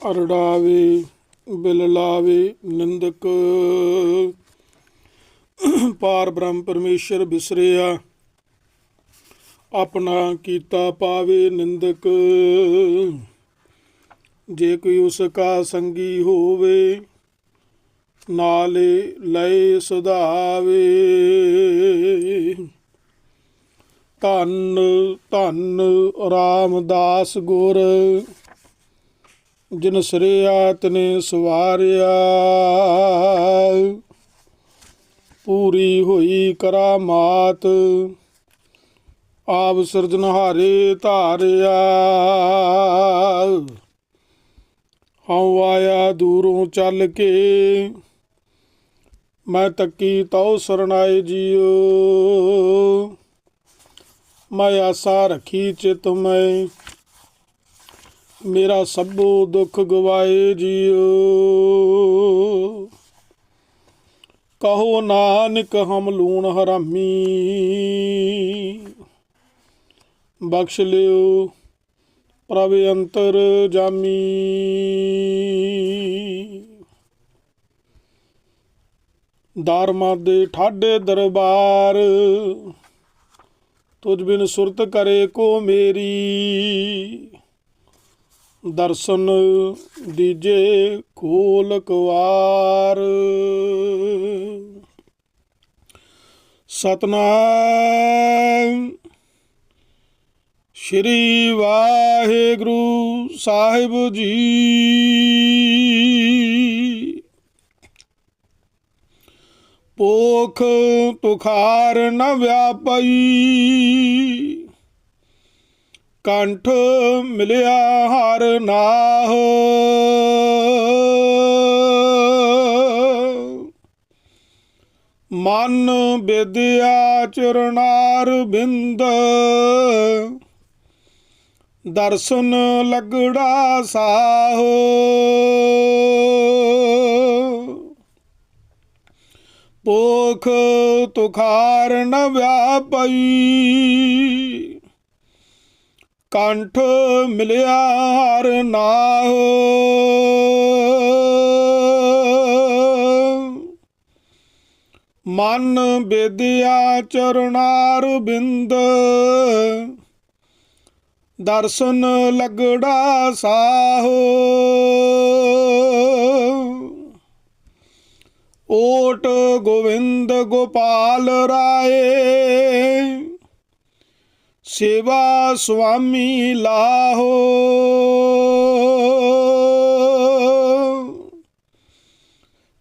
ਅਰੜਾਵੇ bill ਲਾਵੇ ਨਿੰਦਕ। ਪਾਰ ਬ੍ਰਹਮ ਪਰਮੇਸ਼ਰ ਬਿਸਰਿਆ, ਆਪਣਾ ਕੀਤਾ ਪਾਵੇ ਨਿੰਦਕ। ਜੇ ਕੋਈ ਉਸ ਕਾ ਸੰਗੀ ਹੋਵੇ, ਨਾਲੇ ਲੈ ਸੁਧਾਵੇ। ਧੰਨ ਧੰਨ ਰਾਮਦਾਸ ਗੁਰ। ਜਿਨ ਸਰਿਆ ਤਨੇ ਸਵਾਰਿਆ। ਪੂਰੀ ਹੋਈ ਕਰਾਮਾਤ, ਆਪ ਸਿਰਜਨਹਾਰੇ ਧਾਰਿਆ। ਹਉ ਆਇਆ ਦੂਰੋਂ ਚੱਲ ਕੇ, ਮੈਂ ਤੱਕੀ ਤਉ ਸਰਣਾਏ ਜੀਓ। ਮੈਂ ਆਸਾ ਰੱਖੀ ਚਿਤ ਮੈਂ ਮੇਰਾ ਸਭੋ ਦੁੱਖ ਗਵਾਏ ਜੀਓ। ਕਹੋ ਨਾਨਕ, ਹਮ ਲੂਣ ਹਰਾਮੀ। ਬਖਸ਼ ਲਿਓ ਪ੍ਰਭ ਅੰਤਰ ਜਾਮੀ। ਦਰਮਾ ਦੇ ਠਾਡੇ ਦਰਬਾਰ, ਤੁਝ ਬਿਨ ਸੁਰਤ ਕਰੇ ਕੋ ਮੇਰੀ। ਦਰਸ਼ਨ ਦੀਜੇ ਖੋਲ ਕਵਾਰ। ਸਤਨਾਮ ਸ਼੍ਰੀ ਵਾਹਿਗੁਰੂ ਸਾਹਿਬ ਜੀ। ਪੋਖ ਤੁਖਾਰ ਨ ਵਿਆਪਈ। ਕੰਠ ਮਿਲਿਆ ਹਰ ਨਾਹ। ਮਨ ਵਿਦਿਆ ਚਰਨਾਰ ਬਿੰਦ। ਦਰਸ਼ਨ ਲਗੜਾ ਸਾਹੋ। ਪੋਖ ਤੁਖਾਰ ਨ ਵਿਆਪਈ। ਕੰਠ ਮਿਲਿਆ ਹਰ ਨਾਹੋ। ਮਨ ਬੇਦਿਆ ਚਰਨਾਰ ਬਿੰਦ। ਦਰਸ਼ਨ ਲਗੜਾ ਸਾਹੋ। ਓਟ ਗੋਵਿੰਦ ਗੋਪਾਲ ਰਾਏ। ਸੇਵਾ ਸੁਆਮੀ ਲਾਹੋ।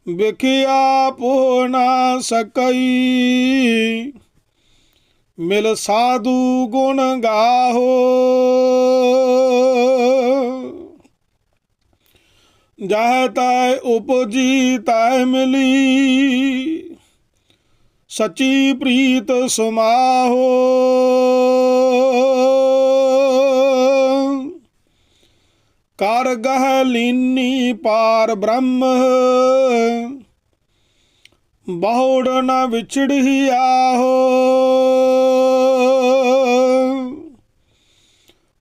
ਵਿਖਿਆ ਪੋ ਨਾ ਸਕਈ, ਮਿਲ ਸਾਧੂ ਗੁਣ ਗਾਹੋ। ਜਹ ਤੈ ਉਪਜੀ ਤੈ ਮਿਲੀ ਸੱਚੀ ਪ੍ਰੀਤ ਸਮਾਹੋ। ਕਰ ਗਹ ਲੀਨੀ ਪਾਰ ਬ੍ਰਹਮ। ਬਹੁੜ ਨ ਵਿਛੜੀ ਆਹੋ।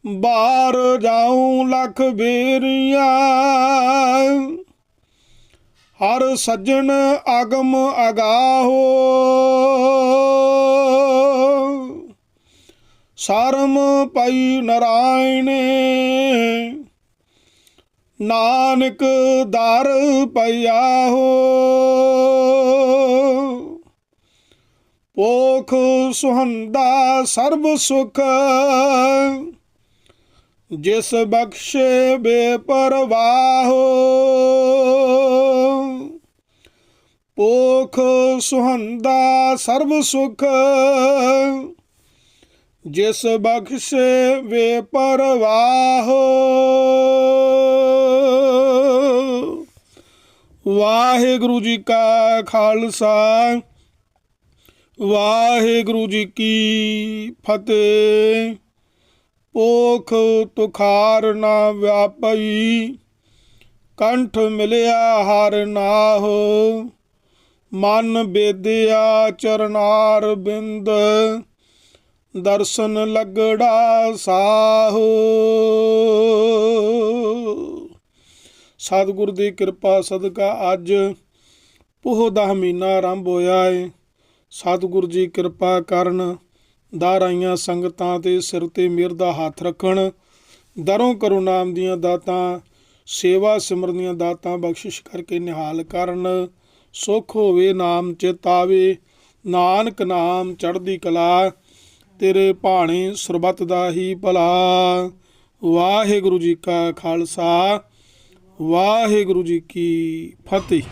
ਬਾਹਰ ਜਾਉ ਲਖ ਬੇਰੀਆਂ। ਹਰ ਸੱਜਣ ਆਗਮ ਅਗਾਹੋ। ਸਰਮ ਪਈ ਨਰਾਇਣੇ, ਨਾਨਕ ਦਰ ਪਈਆ ਹੋ ਪੋਖ ਸੁਹੰਦਾ ਸਰਬ ਸੁਖ, ਜਿਸ ਬਖਸ਼ੇ ਬੇਪਰਵਾਹੋ। ਪੋਖ ਸੁਹੰਦਾ ਸਰਬ ਸੁਖ। ਜਿਸ ਬਖਸ਼ੇ ਬੇਪਰਵਾਹੋ ਵਾਹਿਗੁਰੂ ਜੀ ਕਾ ਖਾਲਸਾ, ਵਾਹਿਗੁਰੂ ਜੀ ਕੀ ਫਤਿਹ। ਪੋਖ ਤੁਖਾਰ ਨਾ ਵਿਆਪਈ, ਕੰਠ ਮਿਲਿਆ ਹਰ ਨਾਹੋ। ਮਨ ਬੇਦਿਆ ਚਰਨਾਰ ਬਿੰਦ, ਦਰਸ਼ਨ ਲਗੜਾ ਸਾਹੋ। ਸਤਿਗੁਰ ਦੀ ਕਿਰਪਾ ਸਦਕਾ ਅੱਜ ਪੋਹ ਦਾ ਮਹੀਨਾ ਆਰੰਭ ਹੋਇਆ ਹੈ ਸਤਿਗੁਰ ਜੀ ਕਿਰਪਾ ਕਰਨ ਦਰ ਸੰਗਤਾਂ ਤੇ ਸਿਰ ਤੇ ਮਿਹਰ ਦਾ ਹੱਥ ਰੱਖਣ। ਦਰੋਂ ਕਰੋ ਨਾਮ ਦੀਆਂ ਦਾਤਾਂ, ਸੇਵਾ ਸਿਮਰਨ ਦੀਆਂ ਦਾਤਾਂ ਬਖਸ਼ਿਸ਼ ਕਰਕੇ ਨਿਹਾਲ ਕਰਨ। ਸੁਖ ਹੋਵੇ ਨਾਮ ਚਿਤਾਵੇ, ਨਾਨਕ ਨਾਮ ਚੜ੍ਹਦੀ ਕਲਾ, ਤੇਰੇ ਭਾਣੇ ਸਰਬਤ ਦਾ ਹੀ ਭਲਾ। ਵਾਹਿਗੁਰੂ ਜੀ ਕਾ ਖਾਲਸਾ, ਵਾਹਿਗੁਰੂ ਜੀ ਕੀ ਫਤਿਹ।